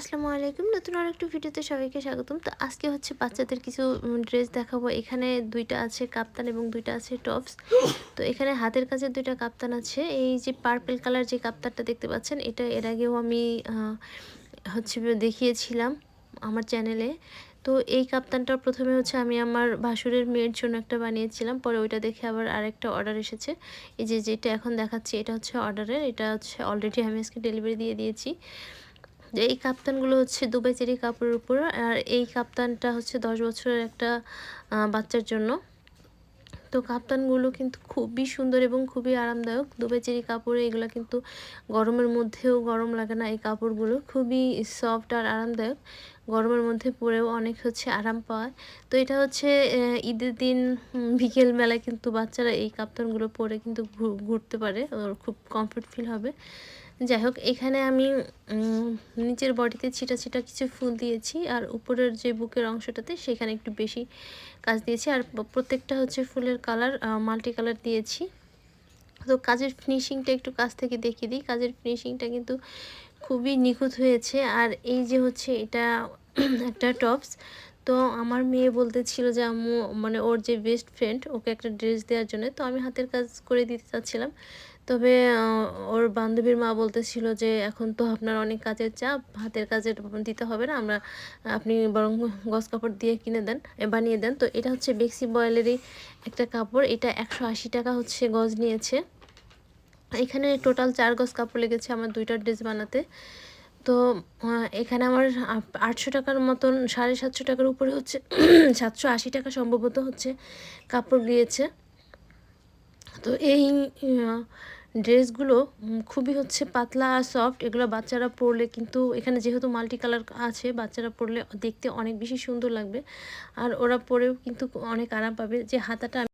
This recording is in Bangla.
আসসালামু আলাইকুম। নতুন আর একটু ভিডিওতে সবাইকে স্বাগতম। তো আজকে হচ্ছে বাচ্চাদের কিছু ড্রেস দেখাবো। এখানে দুইটা আছে কাপ্তান এবং দুইটা আছে টপস। তো এখানে হাতের কাছে দুইটা কাপ্তান আছে। এই যে পার্পল কালার যে কাপ্তানটা দেখতে পাচ্ছেন, এটা এর আগেও আমি হচ্ছে দেখিয়েছিলাম আমার চ্যানেলে তো এই কাপ্তানটা প্রথমে হচ্ছে আমি আমার ভাসুরের মেয়ের জন্য একটা বানিয়েছিলাম। পরে ওইটা দেখে আবার আরেকটা অর্ডার এসেছে। এই যে যেটা এখন দেখাচ্ছি, এটা হচ্ছে অর্ডারের এটা হচ্ছে অলরেডি আমি আজকে ডেলিভারি দিয়ে দিয়েছি। যে এই কাপ্তানগুলো হচ্ছে দুবাই চেরি কাপড়ের উপর, আর এই কাপ্তানটা হচ্ছে দশ বছরের একটা বাচ্চার জন্য। তো কাপ্তানগুলো কিন্তু খুবই সুন্দর এবং খুবই আরামদায়ক। দুবাই চেরি কাপড়ে এগুলো কিন্তু গরমের মধ্যেও গরম লাগে না এই কাপড়গুলো। খুবই সফট আর আরামদায়ক। গরমের মধ্যে পরেও অনেক হচ্ছে আরাম পায় তো এটা হচ্ছে ঈদের দিন বিকেল বেলায় কিন্তু বাচ্চারা এই কাপ্তানগুলো পরে কিন্তু ঘুরতে পারে। ওর খুব কমফর্ট ফিল হবে। যাই হোক এখানে আমি নিচের বডিতে ছিটা ছিটা কিছু ফুল দিয়েছি আর উপরের যে বুকের অংশটাতে সেখানে একটু বেশি কাজ দিয়েছি আর প্রত্যেকটা হচ্ছে ফুলের কালার মাল্টি কালার দিয়েছি। তো কাজের ফিনিশিংটা একটু কাছ থেকে দেখিয়ে দিই। কাজের ফিনিশিংটা কিন্তু খুবই নিখুঁত হয়েছে আর এই যে হচ্ছে এটা একটা টপস তো আমার মেয়ে বলতেছিল যে, আম্মু মানে ওর যে বেস্ট ফ্রেন্ড ওকে একটা ড্রেস দেওয়ার জন্য। তো আমি হাতের কাজ করে দিতে চাচ্ছিলাম। তবে ওর বান্ধবীর মা বলতেছিল যে, এখন তো আপনার অনেক কাজের চাপ, হাতের কাজের দিতে হবে না। আমরা, আপনি বরং গস কাপড় দিয়ে কিনে দেন বানিয়ে দেন। তো এটা হচ্ছে বেক্সি বয়েলেরই একটা কাপড়। এটা একশো আশি টাকা হচ্ছে গজ নিয়েছে। এখানে টোটাল চার গজ কাপড় লেগেছে আমার দুইটা ড্রেস বানাতে। তো এখানে আমার আটশো টাকার মতন, সাড়ে সাতশো টাকার উপরে হচ্ছে সাতশো আশি টাকা সম্ভবত হচ্ছে কাপড় গিয়েছে। তো এই ড্রেসগুলো খুবই হচ্ছে পাতলা আর সফট এগুলো বাচ্চারা পরলে কিন্তু এখানে যেহেতু মাল্টি কালার আছে, বাচ্চারা পরলে দেখতে অনেক বেশি সুন্দর লাগবে। আর ওরা পরেও কিন্তু অনেক আরাম পাবে। যে হাতাটা